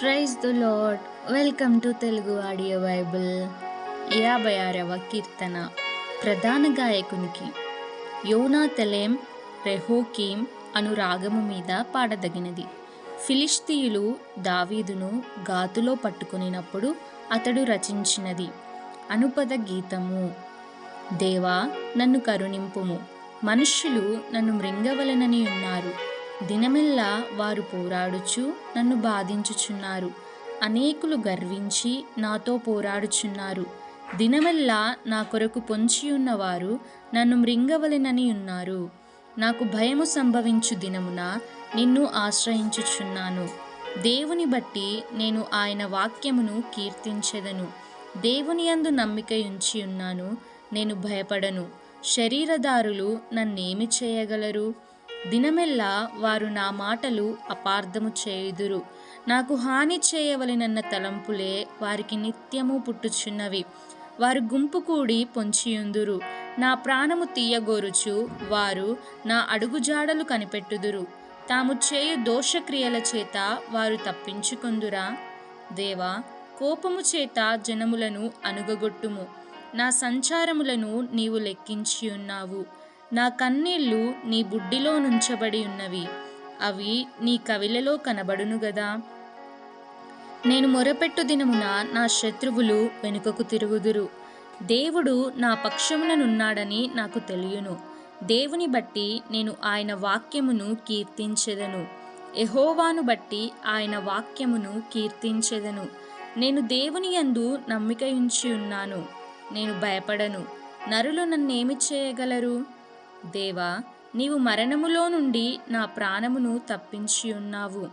Praise the lord welcome to Telugu audio Bible యాభై ఆరవ కీర్తన. ప్రధాన గాయకునికి యోనా తెలేం రెహోకీం అను రాగము మీద పాడదగినది. ఫిలిస్తీయులు దావీదును గాతులో పట్టుకునినప్పుడు అతడు రచించినది అనుపద గీతము. దేవా నన్ను కరుణింపుము. మనుష్యులు నన్ను మృంగవలనని ఉన్నారు. దినమెల్లా వారు పోరాడుచు నన్ను బాధించుచున్నారు. అనేకులు గర్వించి నాతో పోరాడుచున్నారు. దినమెల్లా నా కొరకు పొంచి ఉన్నవారు నన్ను మృంగవలెనని ఉన్నారు. నాకు భయము సంభవించు దినమున నిన్ను ఆశ్రయించుచున్నాను. దేవుని బట్టి నేను ఆయన వాక్యమును కీర్తించెదను. దేవుని యందు నమ్మిక ఉంచి ఉన్నాను. నేను భయపడను. శరీరదారులు నన్నేమి చేయగలరు? దినమెల్లా వారు నా మాటలు అపార్థము చేయుదురు. నాకు హాని చేయవలెనన్న తలంపులే వారికి నిత్యము పుట్టుచున్నవి. వారు గుంపు కూడి పొంచియుందురు. నా ప్రాణము తీయగోరుచు వారు నా అడుగుజాడలు కనిపెట్టుదురు. తాము చేయు దోషక్రియల చేత వారు తప్పించుకుందురా? దేవా కోపము చేత జనములను అనుగగొట్టుము నా సంచారములను నీవు లెక్కించి ఉన్నావు నా కన్నీళ్ళు నీ బుడ్డిలో నుంచబడి ఉన్నవి. అవి నీ కవిలలో కనబడును గదా. నేను మొరపెట్టు దినమున నా శత్రువులు వెనుకకు తిరుగుదురు. దేవుడు నా పక్షముననున్నాడని నాకు తెలియను. దేవుని బట్టి నేను ఆయన వాక్యమును కీర్తించెదను. ఎహోవాను బట్టి ఆయన వాక్యమును కీర్తించెదను. నేను దేవుని యందు నమ్మిక ఉంచి ఉన్నాను. నేను భయపడను. నరులు నన్నేమి చేయగలరు? దేవా నీవు మరణములో నుండి నా ప్రాణమును తప్పించి ఉన్నావు.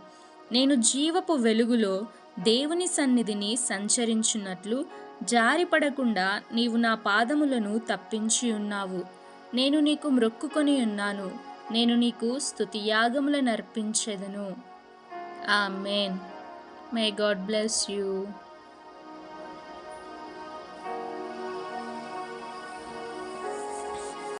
నేను జీవపు వెలుగులో దేవుని సన్నిధిని సంచరించున్నట్లు జారిపడకుండా నీవు నా పాదములను తప్పించి ఉన్నావు. నేను నీకు మ్రొక్కుకొని ఉన్నాను. నేను నీకు స్తుతియాగములను అర్పించెదను amen may God bless you